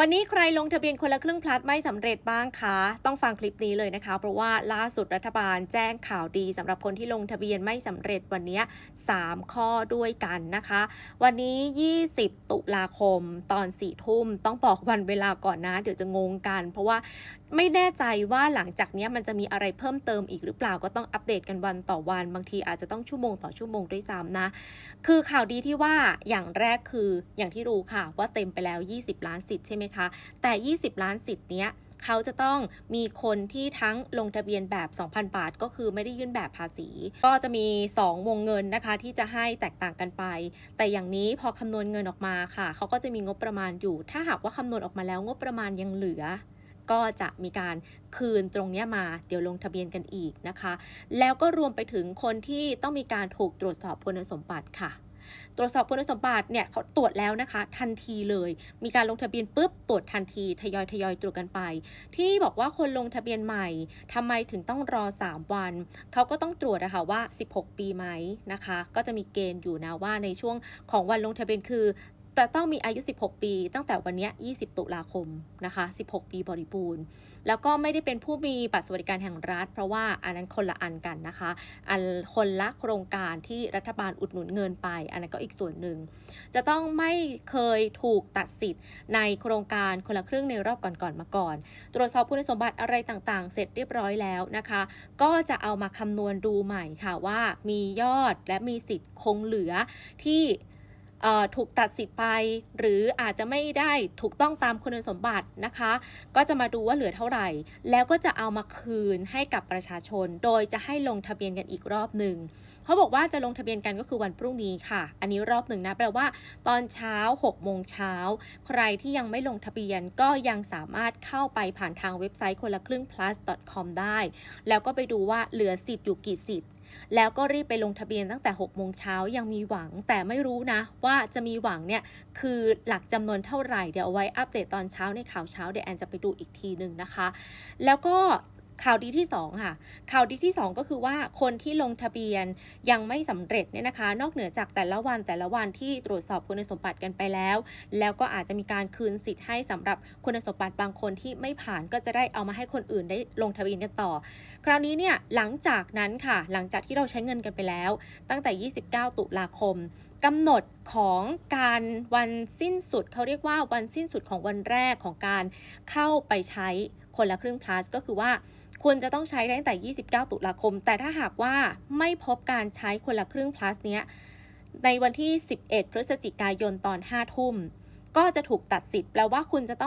วันนี้ใครลงทะเบียนคนละครึ่งพลัดไม่สำเร็จบ้างคะ ต้องฟังคลิปนี้เลยนะคะ เพราะว่าล่าสุดรัฐบาลแจ้งข่าวดีสำหรับคนที่ลงทะเบียนไม่สำเร็จวันนี้ 3 ข้อด้วยกันนะคะ วันนี้ 20 ตุลาคมตอน4ทุ่มต้องบอกวันเวลาก่อนนะ เดี๋ยวจะงงกัน เพราะว่าไม่แน่ใจว่าหลังจากนี้มันจะมีอะไรเพิ่มเติมอีกหรือเปล่าก็ต้องอัปเดตกันวันต่อวัน บางทีอาจจะต้องชั่วโมงต่อชั่วโมงด้วยซ้ำนะ คือข่าวดีที่ว่าอย่างแรกคืออย่างที่รู้ค่ะว่าเต็มไปแล้ว 20 ล้านสิทธิ์ใช่ไหมคะ แต่ 20 ล้านสิทธิ์เนี้ยเขาจะต้องมีคนที่ทั้งลงทะเบียนแบบ 2,000 บาท ก็คือไม่ได้ยื่นแบบภาษี ก็จะมี 2 วงเงินนะคะที่จะให้แตกต่างกันไป แต่อย่างนี้พอคำนวณเงินออกมาค่ะ เขาก็จะมีงบประมาณอยู่ ถ้าหากว่าคำนวณออกมาแล้วงบประมาณยังเหลือ ก็จะมีการคืนตรงเนี้ยมาเดี๋ยวลงทะเบียนกันอีกนะคะ แล้วก็รวมไปถึงคนที่ต้องมีการถูกตรวจสอบคุณสมบัติค่ะ ตรวจสอบคุณสมบัติเนี่ยเขาตรวจแล้วนะคะ ทันทีเลย มีการลงทะเบียนปุ๊บตรวจทันทีทยอยทยอยตรวจกันไป ที่บอกว่าคนลงทะเบียนใหม่ทำไมถึงต้องรอ 3 วัน เขาก็ต้องตรวจนะคะว่า 16 ปีไหมนะคะ ก็จะมีเกณฑ์อยู่นะว่าในช่วงของวันลงทะเบียนคือ จะต้องมีอายุ 16 ปี ตั้งแต่วันนี้ย20 ตุลาคมนะคะ 16 ปีบริบูรณ์ แล้วก็ไม่ได้เป็นผู้มีบัตรสวัสดิการแห่งรัฐ เพราะว่าอันนั้นคนละอันกันนะคะ อันคนละโครงการที่รัฐบาลอุดหนุนเงินไป อันนั้นก็อีกส่วนหนึ่ง จะต้องไม่เคยถูกตัดสิทธิ์ในโครงการคนละครึ่งในรอบก่อนๆมาก่อน ตรวจสอบคุณสมบัติอะไรต่างๆ เสร็จเรียบร้อยแล้วนะคะ ก็จะเอามาคำนวณดูใหม่ค่ะว่ามียอดและมีสิทธิ์คงเหลือที่ ถูกตัดสิทธิ์ไป หรืออาจจะไม่ได้ถูกต้องตามคุณสมบัตินะคะ ก็จะมาดูว่าเหลือเท่าไหร่ แล้วก็จะเอามาคืนให้กับประชาชน โดยจะให้ลงทะเบียนกันอีกรอบหนึ่งเขาบอกว่าจะลงทะเบียนกันก็คือวันพรุ่งนี้ค่ะ อันนี้รอบหนึ่งนะแปลว่า ตอนเช้า6โมงเช้าใครที่ยังไม่ลงทะเบียนก็ยังสามารถเข้าไปผ่านทางเว็บไซต์คนละครึ่ง plus com ได้ แล้วก็ไปดูว่าเหลือสิทธิ์อยู่กี่สิทธิ์ แล้วก็รีบไปลงทะเบียนตั้งแต่6โมงเช้ายังมีหวัง แต่ไม่รู้นะ ว่าจะมีหวังเนี่ยคือหลักจำนวนเท่าไหร่เดี๋ยวเอาไว้อัปเดตตอนเช้าในข่าวเช้าเดี๋ยวแอนจะไปดูอีกทีหนึ่งนะคะ แล้วก็ ข่าวดีที่ 2 ค่ะ ข่าวดีที่ 2 ก็คือว่าคนที่ลงทะเบียนยังไม่สำเร็จเนี่ยนะคะ นอกเหนือจากแต่ละวันแต่ละวันที่ตรวจสอบคุณสมบัติกันไปแล้ว แล้วก็อาจจะมีการคืนสิทธิ์ให้สำหรับคุณสมบัติบางคนที่ไม่ผ่านก็จะได้เอามาให้คนอื่นได้ลงทะเบียนกันต่อ คราวนี้เนี่ยหลังจากนั้นค่ะ หลังจากที่เราใช้เงินกันไปแล้ว ตั้งแต่ 29 ตุลาคมกำหนดของการวันสิ้นสุดเขาเรียกว่าวันสิ้นสุดของวันแรกของการเข้าไปใช้ คนละครึ่ง plus ก็คือว่าควรจะต้องใช้ได้ตั้งแต่ 29 ตุลาคม แต่ถ้าหากว่าไม่พบการใช้คนละครึ่ง plus เนี้ยในวันที่ 11 พฤศจิกายนตอน 5 ทุ่ม ก็จะถูกตัดสิทธิ์แปลว่าคุณจะต้อง